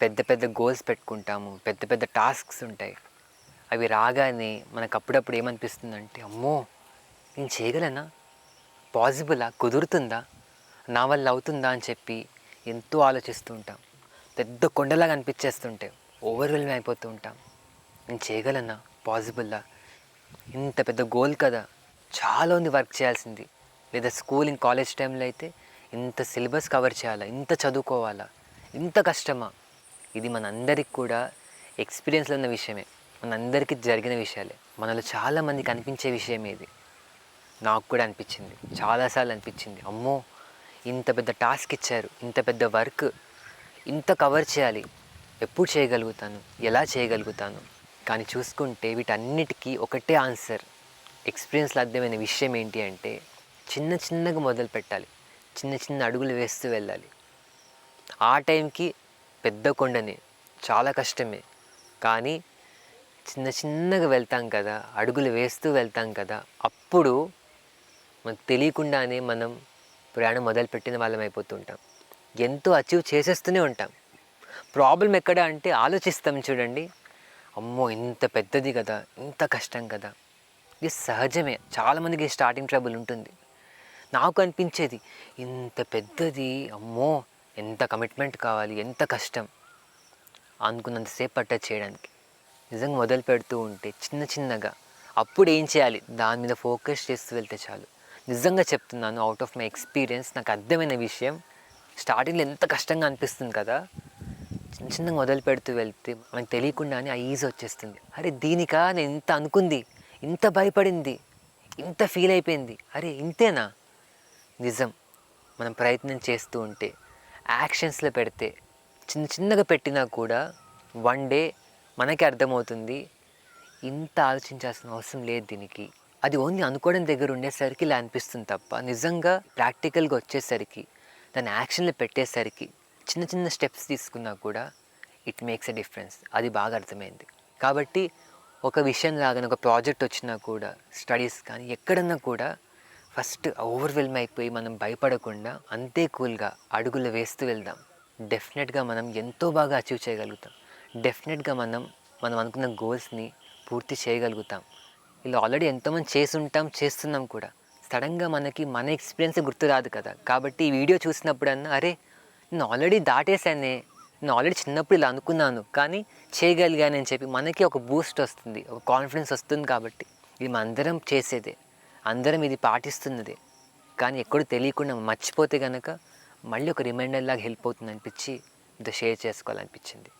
పెద్ద పెద్ద గోల్స్ పెట్టుకుంటాము పెద్ద పెద్ద టాస్క్స్ ఉంటాయి. అవి రాగానే మనకు అప్పుడప్పుడు ఏమనిపిస్తుందంటే అమ్మో నేను చేయగలనా? పాసిబులా కుదురుతుందా? నా వల్ల అవుతుందా అని చెప్పి ఎంతో ఆలోచిస్తూ ఉంటాం. పెద్ద కొండలాగా అనిపించేస్తుంటే ఓవర్వెల్మ్ అయిపోతూ ఉంటాం. నేను చేయగలనా? పాసిబుల్లా ఇంత పెద్ద గోల్ కదా? చాలా ఉంది వర్క్ చేయాల్సింది. లేదా స్కూలింగ్ కాలేజ్ టైంలో అయితే ఇంత సిలబస్ కవర్ చేయాలా? ఇంత చదువుకోవాలా? ఇంత కష్టమా? ఇది మనందరికి కూడా ఎక్స్పీరియన్స్లో ఉన్న విషయమే. మనందరికీ జరిగిన విషయాలే. మనలో చాలామందికి అనిపించే విషయమే ఇది. నాకు కూడా అనిపించింది. చాలాసార్లు అనిపించింది. అమ్మో ఇంత పెద్ద టాస్క్ ఇచ్చారు. ఇంత పెద్ద వర్క్ ఇంత కవర్ చేయాలి. ఎప్పుడు చేయగలుగుతాను? ఎలా చేయగలుగుతాను? కానీ చూసుకుంటే వీటన్నిటికీ ఒకటే ఆన్సర్ ఎక్స్పీరియన్స్లో అర్థమైన విషయం ఏంటి అంటే చిన్న చిన్నగా మొదలు పెట్టాలి చిన్న చిన్న అడుగులు వేస్తూ వెళ్ళాలి. ఆ టైంకి పెద్ద కొండని చాలా కష్టమే. కానీ చిన్న చిన్నగా వెళ్తాం కదా అడుగులు వేస్తూ వెళ్తాం కదా అప్పుడు మనకు తెలియకుండానే మనం ప్రయాణం మొదలుపెట్టిన వాళ్ళం అయిపోతుంటాం. ఎంతో అచీవ్ చేసేస్తూనే ఉంటాం. ప్రాబ్లం ఎక్కడ అంటే ఆలోచిస్తాం చూడండి. అమ్మో ఇంత పెద్దది కదా ఇంత కష్టం కదా. ఇది సహజమే. చాలామందికి స్టార్టింగ్ ట్రబుల్ ఉంటుంది. నాకు అనిపించేది ఇంత పెద్దది అమ్మో ఎంత కమిట్మెంట్ కావాలి ఎంత కష్టం అనుకున్నంతసేపు పట్ట చేయడానికి. నిజంగా మొదలు పెడుతూ ఉంటే చిన్న చిన్నగా అప్పుడు ఏం చేయాలి? దాని మీద ఫోకస్ చేస్తూ వెళ్తే చాలు. నిజంగా చెప్తున్నాను అవుట్ ఆఫ్ మై ఎక్స్పీరియన్స్ నాకు అర్థమైన విషయం. స్టార్టింగ్లో ఎంత కష్టంగా అనిపిస్తుంది కదా? చిన్న చిన్నగా మొదలు పెడుతూ వెళ్తే మనకు తెలియకుండానే ఆ ఈజీ వచ్చేస్తుంది. అరే దీనికా? నేను ఇంత అనుకుంది ఇంత భయపడింది ఇంత ఫీల్ అయిపోయింది. అరే ఇంతేనా? నిజం. మనం ప్రయత్నం చేస్తూ ఉంటే యాక్షన్స్లో పెడితే చిన్న చిన్నగా పెట్టినా కూడా వన్ డే మనకి అర్థమవుతుంది. ఇంత ఆలోచించాల్సిన అవసరం లేదు దీనికి. అది ఓన్లీ అనుకోవడం దగ్గర ఉండేసరికి ఇలా అనిపిస్తుంది తప్ప నిజంగా ప్రాక్టికల్గా వచ్చేసరికి దాన్ని యాక్షన్లో పెట్టేసరికి చిన్న చిన్న స్టెప్స్ తీసుకున్నా కూడా ఇట్ మేక్స్ ఎ డిఫరెన్స్. అది బాగా అర్థమైంది. కాబట్టి ఒక విషయం లాగానే ఒక ప్రాజెక్ట్ వచ్చినా కూడా స్టడీస్ కానీ ఎక్కడన్నా కూడా ఫస్ట్ ఓవర్వెల్మ్ అయిపోయి మనం భయపడకుండా అంతే కూల్గా అడుగులు వేస్తూ వెళ్దాం. డెఫినెట్గా మనం ఎంతో బాగా అచీవ్ చేయగలుగుతాం. డెఫినెట్గా మనం మనం అనుకున్న గోల్స్ని పూర్తి చేయగలుగుతాం. ఇలా ఆల్రెడీ ఎంతోమంది చేసి ఉంటాం చేస్తున్నాం కూడా. సడన్గా మనకి మన ఎక్స్పీరియన్స్ గుర్తు రాదు కదా. కాబట్టి ఈ వీడియో చూసినప్పుడన్నా అరే నేను ఆల్రెడీ దాటేశానే. నేను ఆల్రెడీ చిన్నప్పుడు ఇలా అనుకున్నాను. కానీ చేయగలిగానని చెప్పి మనకి ఒక బూస్ట్ వస్తుంది ఒక కాన్ఫిడెన్స్ వస్తుంది కాబట్టి. ఇది మనందరం చేసేదే. అందరం ఇది పాటిస్తున్నది. కానీ ఎక్కడో తెలియకుండా మర్చిపోతే కనుక మళ్ళీ ఒక రిమైండర్ లాగా హెల్ప్ అవుతుంది అనిపించి ఇంత షేర్ చేసుకోవాలనిపించింది.